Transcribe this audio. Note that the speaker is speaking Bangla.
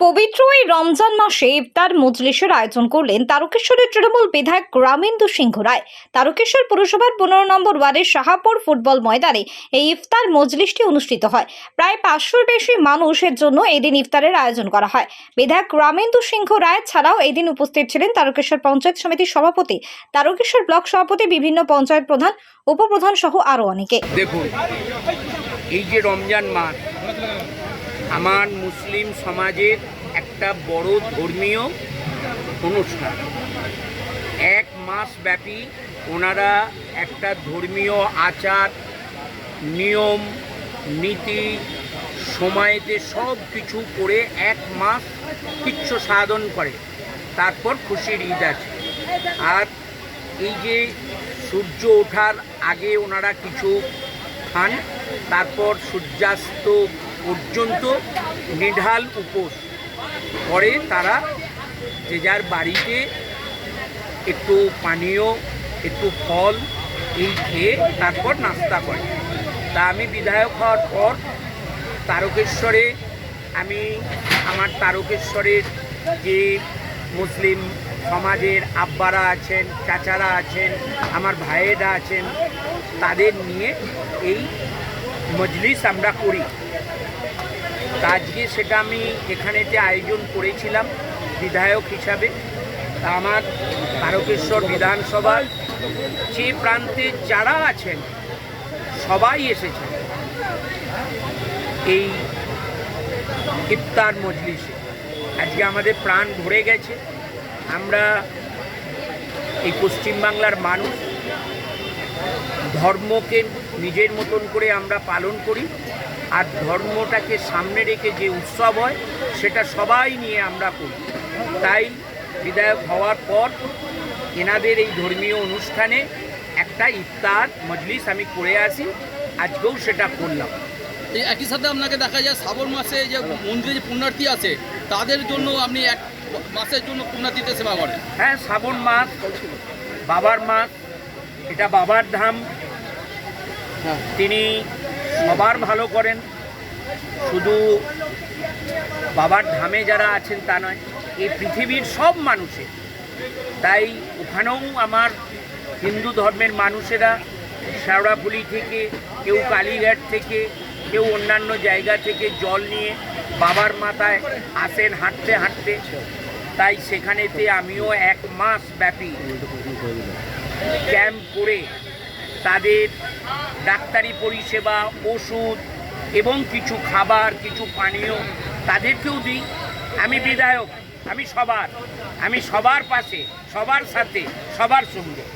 পবিত্র এই রমজান মাসে ইফতার মজলিসের আয়োজন করলেন তারকেশ্বরের তৃণমূল বিধায়ক রামেন্দু সিংহ রায়। তারকেশ্বর পুরসভার পনেরো নম্বর ওয়ার্ডের শাহাপুর ফুটবল ময়দানে এই ইফতার মজলিসটি অনুষ্ঠিত হয়। প্রায় পাঁচশোর বেশি মানুষের জন্য এদিন ইফতারের আয়োজন করা হয়। বিধায়ক রামেন্দু সিংহ রায় ছাড়াও এদিন উপস্থিত ছিলেন তারকেশ্বর পঞ্চায়েত সমিতির সভাপতি, তারকেশ্বর ব্লক সভাপতি, বিভিন্ন পঞ্চায়েত প্রধান, উপপ্রধান সহ আরও অনেকে। দেখুন, এই যে রমজান মাস আমার মুসলিম সমাজের একটা বড় ধর্মীয় অনুষ্ঠান। এক মাস ব্যাপী ওনারা একটা ধর্মীয় আচার, নিয়ম, নীতি, সময়তে সব কিছু করে এক মাস কিচ্ছু সাধন করে। তারপর খুশির ঈদ আছে। আর এই যে সূর্য ওঠার আগে ওনারা কিছু খান, তারপর সূর্যাস্ত পর্যন্ত নিঢাল উপোস। পরে তারা যে যার বাড়িতে একটু পানীয়, একটু ফল, এই খেয়ে তারপর নাস্তা করে। তা আমি বিধায়ক হওয়ার পর তারকেশ্বরে আমি আমার তারকেশ্বরের যে মুসলিম সমাজের আব্বারা আছেন, চাচারা আছেন, আমার ভাইয়েরা আছেন, তাদের নিয়ে এই মজলিস আমরা করি। আজকে সেটা আমি এখানেতে আয়োজন করেছিলাম, বিধায়ক হিসাবে আমার তারকেশ্বর বিধানসভার যে প্রান্তে যারা আছেন, সবাই এসেছেন। এই ইফতার মজলিসে। আজকে আমাদের প্রাণ ভরে গেছে। আমরা এই পশ্চিমবাংলার মানুষ, ধর্মকে নিজের মতন করে আমরা পালন করি। আর ধর্মটাকে সামনে রেখে যে উৎসব হয় সেটা সবাই নিয়ে আমরা করি। তাই বিধায়ক হওয়ার পর এনাদের এই ধর্মীয় অনুষ্ঠানে একটা ইফতার মজলিস আমি করে আসি। আজকেও সেটা করলাম। এই একই সাথে আপনাকে দেখা যায় শ্রাবণ মাসে যে মন্দিরে যে পুণ্যার্থী আছে তাদের জন্য আপনি এক মাসের জন্য পুণ্যার্থীতে সেবা করেন? হ্যাঁ শ্রাবণ মাস বাবার মাস এটা বাবার ধাম। তিনি সবার ভালো করেন। শুধু বাবার ধামে যারা আছেন তা নয় এই পৃথিবীর সব মানুষের তাই ওখানেও আমার হিন্দু ধর্মের মানুষেরা শেওড়াফুলি থেকে কেউ কালীঘাট থেকে কেউ অন্যান্য জায়গা থেকে জল নিয়ে বাবার মাথায় আসেন হাঁটতে হাঁটতে। তাই সেখানেতে আমিও এক মাস ব্যাপী ক্যাম্প করে তাদের ডাক্তারি পরিষেবা, ওষুধ এবং কিছু খাবার, কিছু পানীয় তাদেরকেও দিই। আমি বিধায়ক, আমি সবার আমি সবার পাশে, সবার সাথে, সবার সঙ্গে।